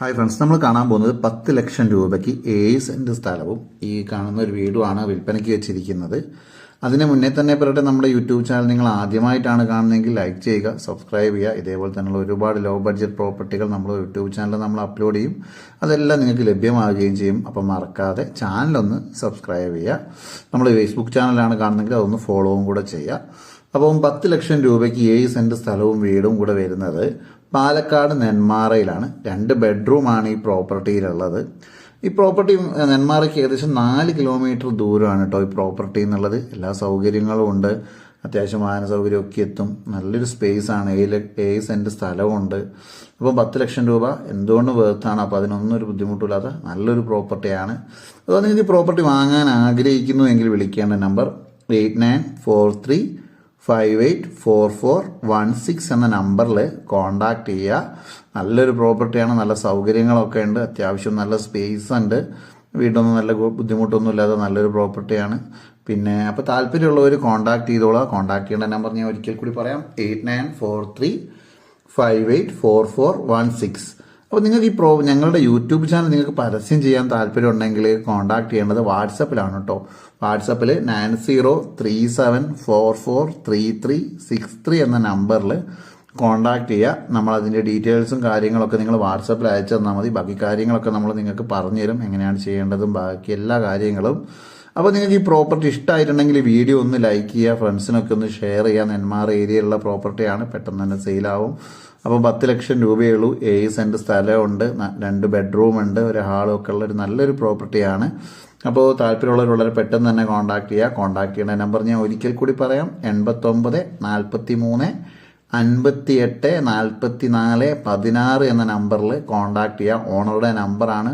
Hi friends നമ്മൾ കാണാൻ പോകുന്നത് പത്ത് ലക്ഷം രൂപയ്ക്ക് ഏഴ് സെന്റ് സ്ഥലവും ഈ കാണുന്ന ഒരു വീടുമാണ് വിൽപ്പനയ്ക്ക് വെച്ചിരിക്കുന്നത്. അതിന് മുന്നേ തന്നെ പറയട്ടെ നമ്മുടെ യൂട്യൂബ് ചാനൽ നിങ്ങൾ ആദ്യമായിട്ടാണ് കാണുന്നതെങ്കിൽ ലൈക്ക് ചെയ്യുക സബ്സ്ക്രൈബ് ചെയ്യുക. ഇതേപോലെ തന്നെയുള്ള ഒരുപാട് ലോ ബഡ്ജറ്റ് പ്രോപ്പർട്ടികൾ നമ്മൾ യൂട്യൂബ് ചാനൽ നമ്മൾ അപ്ലോഡ് ചെയ്യും. അതെല്ലാം നിങ്ങൾക്ക് ലഭ്യമാവുകയും ചെയ്യും. അപ്പം മറക്കാതെ ചാനലൊന്ന് സബ്സ്ക്രൈബ് ചെയ്യുക. നമ്മൾ ഫേസ്ബുക്ക് ചാനലാണ് കാണുന്നതെങ്കിൽ അതൊന്ന് ഫോളോവും കൂടെ ചെയ്യുക. അപ്പം പത്ത് ലക്ഷം രൂപയ്ക്ക് ഏഴ് സെന്റ് സ്ഥലവും വീടും കൂടെ വരുന്നത് പാലക്കാട് നെന്മാറയിലാണ്. രണ്ട് ബെഡ്റൂമാണ് ഈ പ്രോപ്പർട്ടിയിലുള്ളത്. ഈ പ്രോപ്പർട്ടി നെന്മാറയ്ക്ക് ഏകദേശം നാല് കിലോമീറ്റർ ദൂരമാണ് കേട്ടോ ഈ പ്രോപ്പർട്ടി എന്നുള്ളത്. എല്ലാ സൗകര്യങ്ങളും ഉണ്ട്. അത്യാവശ്യം വാഹന സൗകര്യമൊക്കെ എത്തും. നല്ലൊരു സ്പേസ് ആണ് ഏഴ് ഏഴ് സെന്റ് സ്ഥലമുണ്ട് അപ്പോൾ പത്ത് ലക്ഷം രൂപ എന്തുകൊണ്ട് വേർത്താണ്? അപ്പോൾ അതിനൊന്നും ഒരു ബുദ്ധിമുട്ടില്ലാത്ത നല്ലൊരു പ്രോപ്പർട്ടിയാണ്. അതുകൊണ്ട് ഈ പ്രോപ്പർട്ടി വാങ്ങാൻ ആഗ്രഹിക്കുന്നു എങ്കിൽ വിളിക്കേണ്ട number eight nine four three five eight four four one six എന്ന നമ്പറിൽ കോണ്ടാക്ട് ചെയ്യുക. നല്ലൊരു പ്രോപ്പർട്ടിയാണ് നല്ല സൗകര്യങ്ങളൊക്കെ ഉണ്ട് അത്യാവശ്യം നല്ല സ്പേസ് ഉണ്ട്. വീടൊന്നും നല്ല ബുദ്ധിമുട്ടൊന്നും ഇല്ലാതെ നല്ലൊരു പ്രോപ്പർട്ടിയാണ് പിന്നെ അപ്പോൾ താല്പര്യമുള്ളവർ കോണ്ടാക്ട് ചെയ്തോളാം. കോണ്ടാക്ട് ചെയ്യേണ്ട നമ്പർ ഞാൻ ഒരിക്കൽ കൂടി പറയാം. Eight nine four three five eight four four one six അപ്പോൾ നിങ്ങൾക്ക് ഈ പ്രോ ഞങ്ങളുടെ യൂട്യൂബ് ചാനൽ നിങ്ങൾക്ക് പരസ്യം ചെയ്യാൻ താല്പര്യം ഉണ്ടെങ്കിൽ കോൺടാക്ട് ചെയ്യേണ്ടത് വാട്സപ്പിലാണ് കേട്ടോ വാട്സപ്പിൽ nine zero three seven four four three three six three എന്ന നമ്പറിൽ കോൺടാക്ട് ചെയ്യുക. നമ്മൾ അതിന്റെ ഡീറ്റെയിൽസും കാര്യങ്ങളൊക്കെ നിങ്ങൾ വാട്സപ്പിൽ അയച്ചു തന്നാൽ മതി. ബാക്കി കാര്യങ്ങളൊക്കെ നമ്മൾ നിങ്ങൾക്ക് പറഞ്ഞു തരും എങ്ങനെയാണ് ചെയ്യേണ്ടതും ബാക്കി എല്ലാ കാര്യങ്ങളും അപ്പോൾ നിങ്ങൾക്ക് ഈ പ്രോപ്പർട്ടി ഇഷ്ടമായിട്ടുണ്ടെങ്കിൽ വീഡിയോ ഒന്ന് ലൈക്ക് ചെയ്യുക ഫ്രണ്ട്സിനൊക്കെ ഒന്ന് ഷെയർ ചെയ്യുക. നെന്മാർ ഏരിയയിലുള്ള പ്രോപ്പർട്ടിയാണ് പെട്ടെന്ന് തന്നെ സെയിലാവും അപ്പോൾ പത്ത് ലക്ഷം രൂപയേ ഉള്ളൂ. ഏഴ് സെന്റ് സ്ഥലമുണ്ട്. രണ്ട് ബെഡ്റൂം ഉണ്ട്. ഒരു ഹാളും ഒക്കെ ഉള്ള ഒരു നല്ലൊരു പ്രോപ്പർട്ടിയാണ് അപ്പോൾ താല്പര്യമുള്ളവർ വളരെ പെട്ടെന്ന് തന്നെ കോൺടാക്ട് ചെയ്യുക. കോൺടാക്ട് ചെയ്യേണ്ട നമ്പർ ഞാൻ ഒരിക്കൽ കൂടി പറയാം. എൺപത്തൊമ്പത് നാൽപ്പത്തി മൂന്ന് അൻപത്തി എട്ട് നാൽപ്പത്തി നാല് പതിനാറ് എന്ന നമ്പറിൽ കോൺടാക്ട് ചെയ്യുക ഓണറുടെ നമ്പറാണ്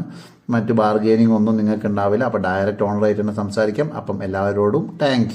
മറ്റ് ബാർഗെയിനിങ് ഒന്നും നിങ്ങൾക്ക് ഉണ്ടാവില്ല അപ്പോൾ ഡയറക്റ്റ് ഓണറായിട്ട് തന്നെ സംസാരിക്കാം. അപ്പം എല്ലാവരോടും താങ്ക്